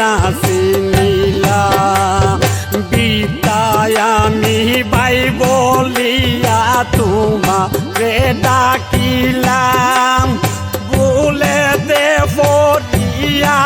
রাশি নীলা বিতায়ামি বাই বলিয়া তোমা রে ডাকিলাম। বলে দে ফটিয়া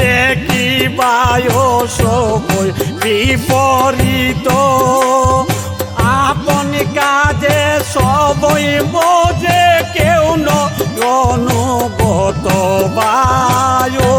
দেখি বায়ো সময় বিপরীত। আপন কাজে সবই বোঝে কেউ নগত বায়ো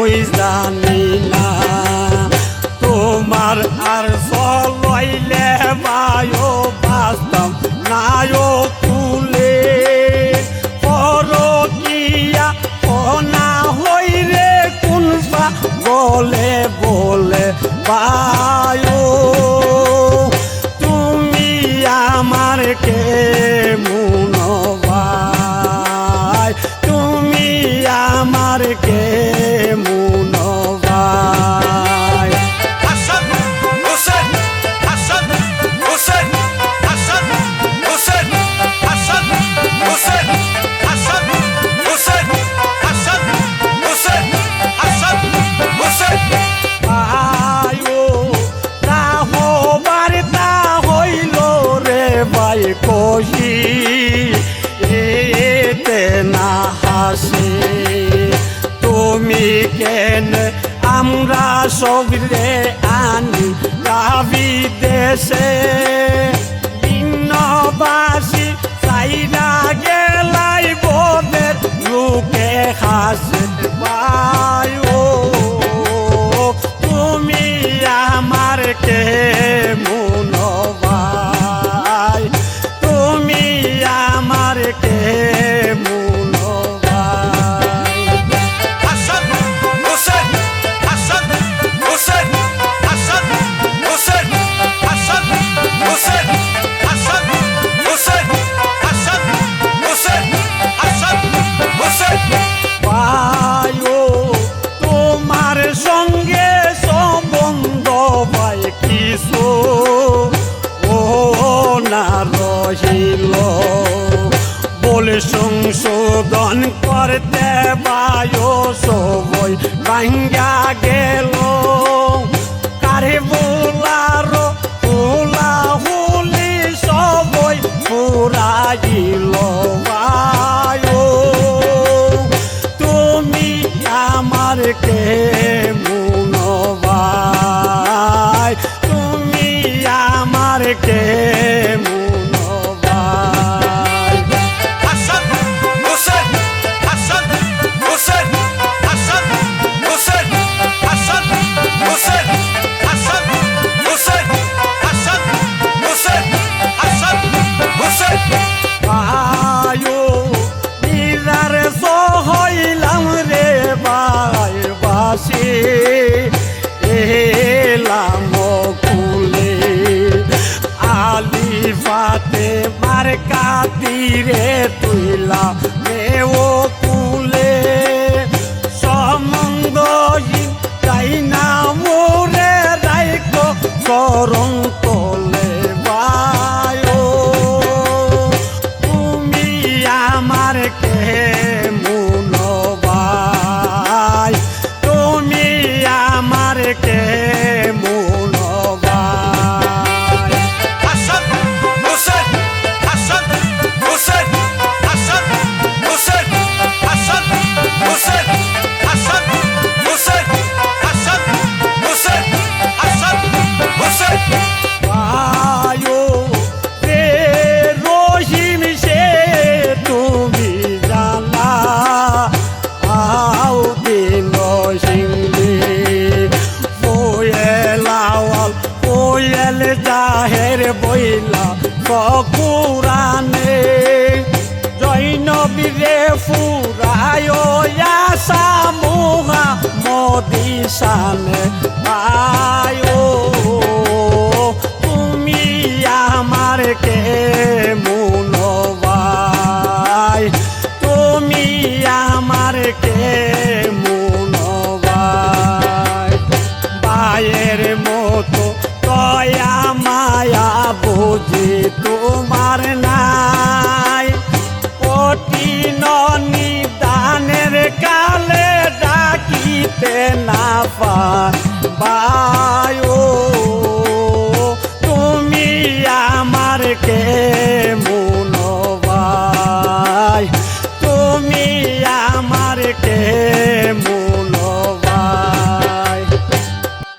pois da ছিলেন আমরা সবরে আনি দাবি দেশে। বায়ো সবই ভাঙ্গা গেল। কারে বোলার হুলা হুলি সবই পুরাইল বায়ো তুমি আমার কে তুমি আমার কে ভালোবাসি এলাম কুলে। আলি পাতে মার কাতিরে তুইলা পাইলা কুরানে জৈনবীরে ফুরায় সামুহা মদিসানে আয় তুমি আমার কে